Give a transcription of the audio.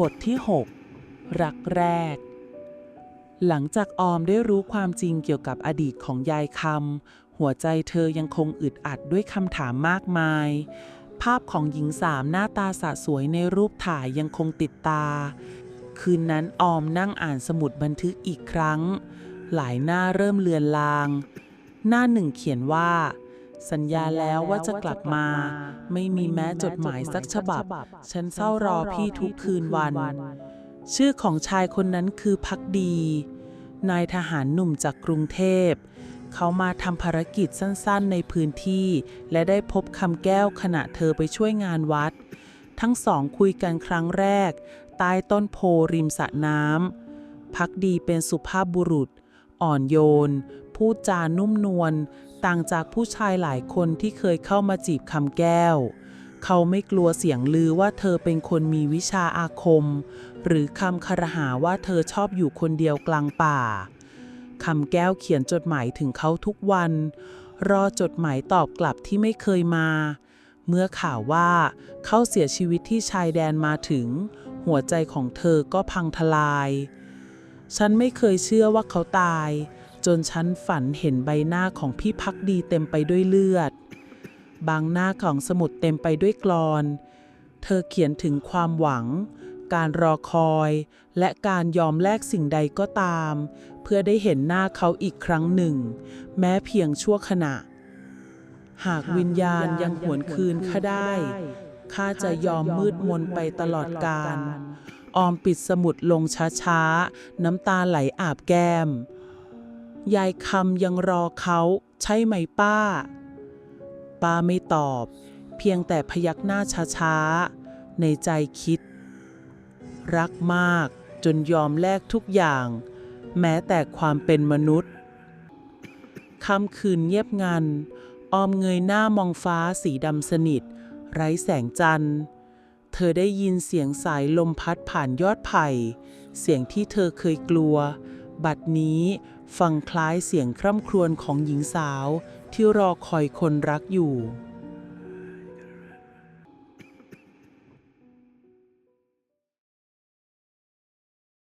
บทที่ 6 รักแรก หลังจากออมได้รู้ความจริงเกี่ยวกับอดีตของยายคำหัวใจเธอยังคงอึดอัดด้วยคำถามมากมาย ภาพของหญิงสามหน้าตาสะสวยในรูปถ่ายยังคงติดตา คืนนั้นออมนั่งอ่านสมุดบันทึกอีกครั้ง หลายหน้าเริ่มเลือนลาง หน้าหนึ่งเขียนว่า สัญญาแล้วว่าจะกลับมา ไม่มีแม้จดหมายสักฉบับ ฉันเฝ้ารอพี่ทุกคืนวัน ชื่อของชายคนนั้นคือพักดี นายทหารหนุ่มจากกรุงเทพ เขามาทำภารกิจสั้นๆในพื้นที่ และได้พบคำแก้วขณะเธอไปช่วยงานวัด ทั้งสองคุยกันครั้งแรก ใต้ต้นโพริมสระน้ำพักดีเป็นสุภาพบุรุษ อ่อนโยนพูดจานุ่มนวล ต่างจากผู้ชายหลายคนที่เคยเข้ามาจีบคำแก้ว เขาไม่กลัวเสียงลือว่าเธอเป็นคนมีวิชาอาคม หรือคำคารหาว่าเธอชอบอยู่คนเดียวกลางป่าคำแก้วเขียนจดหมายถึงเขาทุกวัน รอจดหมายตอบกลับที่ไม่เคยมา เมื่อข่าวว่าเขาเสียชีวิตที่ชายแดนมาถึง หัวใจของเธอก็พังทลาย ฉันไม่เคยเชื่อว่าเขาตาย จนฉันฝันเห็นใบหน้าของพี่พักดีเต็มไปด้วยเลือด บางหน้าของสมุดเต็มไปด้วยกลอน เธอเขียนถึงความหวัง การรอคอย และการยอมแลกสิ่งใดก็ตาม เพื่อได้เห็นหน้าเขาอีกครั้งหนึ่ง แม้เพียงชั่วขณะ หากวิญญาณยังหวนคืนข้าได้ข้าจะยอมมืดมนไปตลอดกาลออมปิดสมุดลงช้าๆ น้ำตาไหลอาบแก้ม ยายคำยังรอเขาใช่ไหมป้า ป้าไม่ตอบ เพียงแต่พยักหน้าช้าๆ ในใจคิด รักมากจนยอมแลกทุกอย่าง แม้แต่ความเป็นมนุษย์ค่ำคืนเงียบงัน ออมเงยหน้ามองฟ้าสีดำสนิท ไร้แสงจันทร์ เธอได้ยินเสียงสายลมพัดผ่านยอดไผ่ เสียงที่เธอเคยกลัว บัดนี้ ฟังคล้ายเสียงคร่ำครวญของหญิงสาวที่รอคอยคนรักอยู่